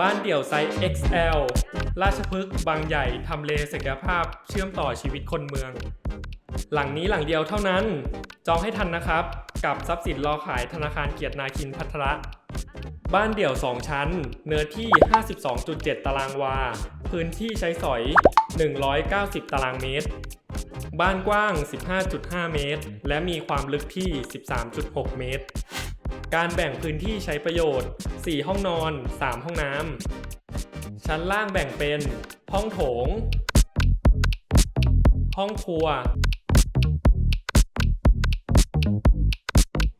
บ้านเดี่ยวไซส์ XL ราชพฤกษ์บางใหญ่ทำเลศักยภาพเชื่อมต่อชีวิตคนเมือง หลังนี้หลังเดียวเท่านั้น จองให้ทันนะครับ กับทรัพย์สินรอขายธนาคารเกียรตินาคินพัทระ บ้านเดี่ยว 2 ชั้น เนื้อที่ 52.7 ตารางวา พื้นที่ใช้สอย 190 ตารางเมตร บ้านกว้าง 15.5 เมตร และมีความลึกที่ 13.6 เมตร การแบ่งพื้นที่ใช้ประโยชน์ 4 ห้องนอน 3 ห้องน้ำ ชั้นล่างแบ่งเป็น ห้องโถง ห้องครัว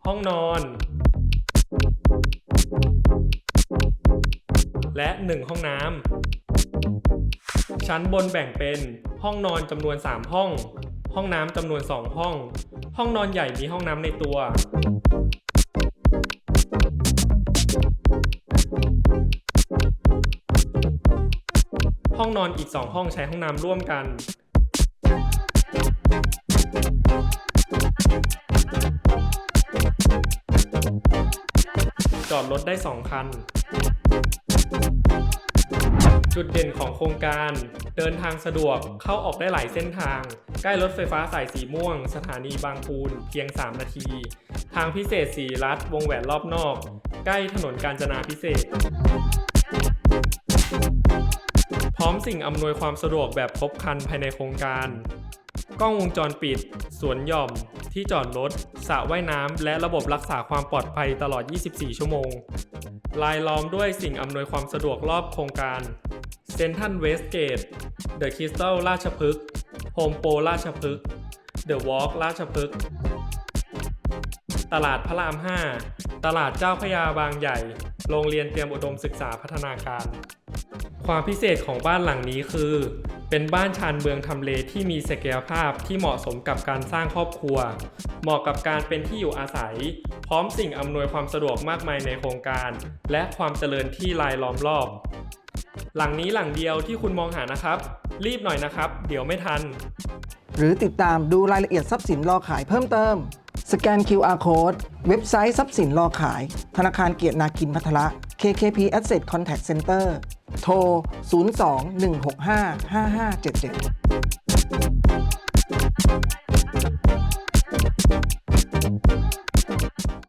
ห้องนอน และ 1 ห้องน้ำ ชั้นบนแบ่งเป็น ห้องนอนจำนวน 3 ห้อง ห้องน้ำจำนวน 2 ห้อง ห้องนอนใหญ่มีห้องน้ำในตัว ห้องนอนอีก 2 ห้องใช้ห้องน้ำร่วมกันจอดรถได้ 2 คัน จุดเด่นของโครงการ เดินทางสะดวก เข้าออกได้หลายเส้นทาง ใกล้รถไฟฟ้าสายสีม่วง สถานีบางปูน เพียง 3 นาที ทางพิเศษสีรัฐวงแหวนรอบนอก ใกล้ถนนกาญจนาพิเศษ สิ่งอำนวยความสะดวกแบบครบครันภายในโครงการ กล้องวงจรปิด สวนหย่อม ที่จอดรถสระว่ายน้ำและระบบรักษาความปลอดภัยตลอด 24 ชั่วโมง ลายล้อมด้วยสิ่งอำนวยความสะดวกรอบโครงการเซนทันเวสเกตเดอะคริสตัลราชพฤกษ์โฮมโปรราชพฤกษ์เดอะวอล์กราชพฤกษ์ตลาดพระราม 5 ตลาดเจ้าพยาบางใหญ่ โรงเรียนเตรียมอุดมศึกษาพัฒนาการ ความพิเศษของบ้านหลังนี้คือ เป็นบ้านชานเมืองทำเลที่มีศักยภาพที่เหมาะสมกับการสร้างครอบครัว เหมาะกับการเป็นที่อยู่อาศัย พร้อมสิ่งอำนวยความสะดวกมากมายในโครงการ และความเจริญที่รายล้อมรอบ หลังนี้หลังเดียวที่คุณมองหานะครับ รีบหน่อยนะครับ เดี๋ยวไม่ทัน หรือติดตามดูรายละเอียดทรัพย์สินรอขายเพิ่มเติม สแกน QR Code เว็บไซต์ทรัพย์สินรอขาย ธนาคารเกียรตินาคินพัทระ KKP Asset Contact Center โทร 02 165 5577